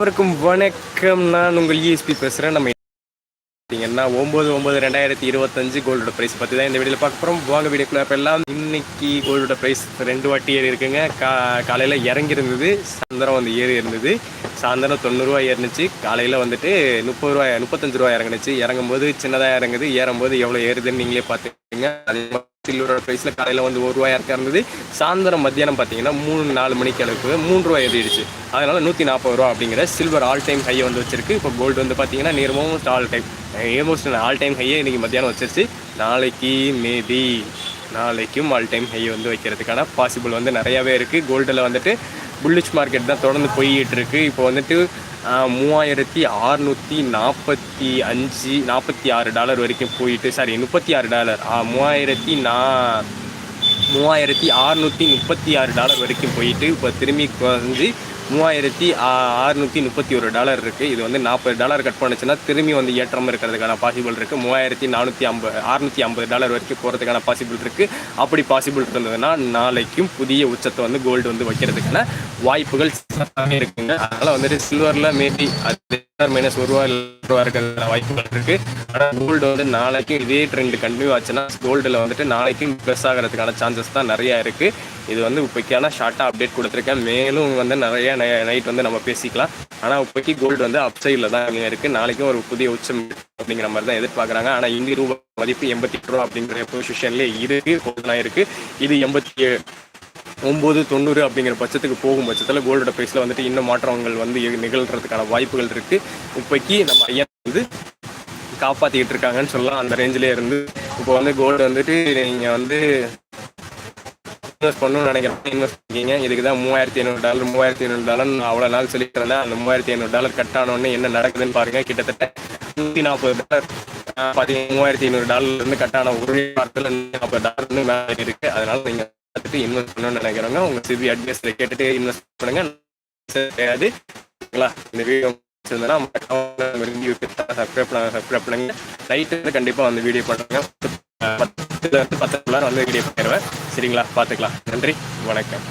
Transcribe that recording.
அனைவருக்கும் வணக்கம். நான் உங்கள் இஎஸ்பி பேசுகிறேன் நம்ம பார்த்தீங்கன்னா ஒம்பது ஒம்பது ரெண்டாயிரத்தி இருபத்தஞ்சு கோல்டோட ப்ரைஸ் பற்றி தான் இந்த வீடியோவில் பார்க்க போகிறோம் வாங்க வீடியோக்குள்ள இப்போ எல்லாம். இன்னைக்கு கோல்டோட ப்ரைஸ் ரெண்டு வாட்டி ஏறி இருக்குங்க. கா காலையில் இறங்கி இருந்தது சாயந்தரம் வந்து ஏறி இருந்தது. சாயந்தரம் தொண்ணூறுரூவா ஏறினுச்சு. காலையில் வந்துட்டு முப்பது ரூபா முப்பத்தஞ்சு ரூபா இறங்குனுச்சு. இறங்கும்போது சின்னதாக இறங்குது. ஏறும்போது எவ்வளோ ஏறுதுன்னு நீங்களே பார்த்துக்கோங்க அதே மாதிரி சில்வரோட ப்ரைஸில் காலையில் வந்து ஒரு ரூபாய் இறக்க இருந்தது. சாயந்தரம் மத்தியானம் பார்த்தீங்கன்னா மூணு நாலு மணிக்கு அளவுக்கு மூணு ரூபாய் ஏறிடுச்சு. அதனால் நூற்றி நாற்பது ரூபா அப்படிங்கிற சில்வர் ஆல் டைம் ஹையை வந்து வச்சிருக்கு. இப்போ கோல்டு வந்து பார்த்தீங்கன்னா nearmost all time almost all time ஹையை இன்றைக்கி மத்தியானம் வச்சிருச்சு. நாளைக்கு மேபி நாளைக்கும் ஆல் டைம் ஹை வந்து வைக்கிறதுக்கான பாசிபிள் வந்து நிறையாவே இருக்குது கோல்டில் வந்துட்டு புல்லிஷ் மார்க்கெட் தான் தொடர்ந்து போயிட்டு இருக்கு இப்போ வந்துட்டு மூவாயிரத்தி அறுநூற்றி நாற்பத்தி அஞ்சு நாற்பத்தி ஆறு டாலர் வரைக்கும் போயிட்டு சாரி முப்பத்தி ஆறு டாலர் மூவாயிரத்தி நா மூவாயிரத்தி அறுநூற்றி முப்பத்தி ஆறு டாலர் வரைக்கும் போயிட்டு இப்போ திரும்பி வந்து மூவாயிரத்தி அறுநூற்றி முப்பத்தி ஒரு டாலர் இருக்குது இது வந்து நாற்பது டாலர் கட் பண்ணுச்சுன்னா திரும்பி வந்து ஏற்றம் இருக்கிறதுக்கான பாசிபிள் இருக்குது மூவாயிரத்தி நானூற்றி ஐம்பது அறுநூற்றி ஐம்பது டாலர் வரைக்கும் போகிறதுக்கான பாசிபிள் இருக்குது அப்படி பாசிபிள் இருந்ததுன்னா நாளைக்கும் புதிய உச்சத்தை வந்து கோல்டு வந்து வைக்கிறதுக்கான வாய்ப்புகள் இருக்குங்க. அதனால் வந்துட்டு சில்வரில் மேபி அது மைனஸ் ஒரு ரூபா ரூபா இருக்கிற வாய்ப்புகள் இருக்கு. ஆனால் கோல்டு வந்து நாளைக்கும் இதே ட்ரெண்ட் கண்டினியூ ஆச்சுன்னா கோல்டில் வந்துட்டு நாளைக்கும் ப்ளஸ் ஆகிறதுக்கான சான்சஸ் தான் நிறையா இருக்குது இது வந்து இப்போக்கான ஷார்ட்டாக அப்டேட் கொடுத்துருக்கேன். மேலும் வந்து நிறைய நைட் வந்து நம்ம பேசிக்கலாம். ஆனால் இப்போக்கி கோல்டு வந்து அப் சைடில் தான் இருக்குது நாளைக்கும் ஒரு புதிய உச்சம் அப்படிங்கிற மாதிரி தான் எதிர்பார்க்குறாங்க. ஆனால் இந்திய ரூபாய் மதிப்பு எண்பத்தி எட்டு ரூபா அப்படிங்கிற பொசிஷன்லேயே இருக்கு கோல்டுலாம் இருக்குது இது எண்பத்தி ஒம்பது தொண்ணூறு அப்படிங்கிற பட்சத்துக்கு போகும் பட்சத்தில் கோல்டோட ப்ரைஸில் வந்துட்டு இன்னும் மாற்றங்கள் வந்து நிகழ்கிறதுக்கான நிகழ்றதுக்கான வாய்ப்புகள் இருக்குது இப்போக்கி நம்ம ஐயா வந்து காப்பாற்றிக்கிட்டு இருக்காங்கன்னு சொல்லலாம். அந்த ரேஞ்சிலே இருந்து. இப்போ வந்து கோல்டு வந்துட்டு நீங்கள் வந்து இன்வெஸ்ட் பண்ணணும்னு நினைக்கிறேன். இன்வெஸ்ட் பண்ணிக்கிங்க. இதுக்கு தான் மூவாயிரத்தி ஐநூறு டாலர் மூவாயிரத்தி ஐநூறு டாலர் அவ்வளோ நாள் சொல்லிட்டு இருந்தேன் அந்த மூவாயிரத்தி ஐநூறு டாலர் கட் ஆனோடனே என்ன நடக்குதுன்னு பாருங்க. கிட்டத்தட்ட நூற்றி நாற்பது டாலர் பார்த்தீங்கன்னா மூவாயிரத்தி ஐநூறு டாலர்லேருந்து கட் ஆன ஒரு வாரத்தில் நாற்பது டாலர் மேலே இருக்கு. அதனால நீங்கள் பார்த்துட்டு இன்வெஸ்ட் பண்ணணும்னு நினைக்கிறவங்க உங்கள் சிபி அட்வைஸில் கேட்டுட்டு இன்வெஸ்ட் பண்ணுங்க. கிடையாது. இந்த வீடியோ இருந்ததுன்னா சப்ஸ்கிரைப் பண்ணுங்க. சப்ஸ்கிரைப் பண்ணுங்க நைட்டு கண்டிப்பாக அந்த வீடியோ பண்ணுங்க பத்துல இருந்து பத்து வந்து வீடியோ பண்ணிடுவேன் சரிங்களா? பார்த்துக்கலாம். நன்றி. வணக்கம்.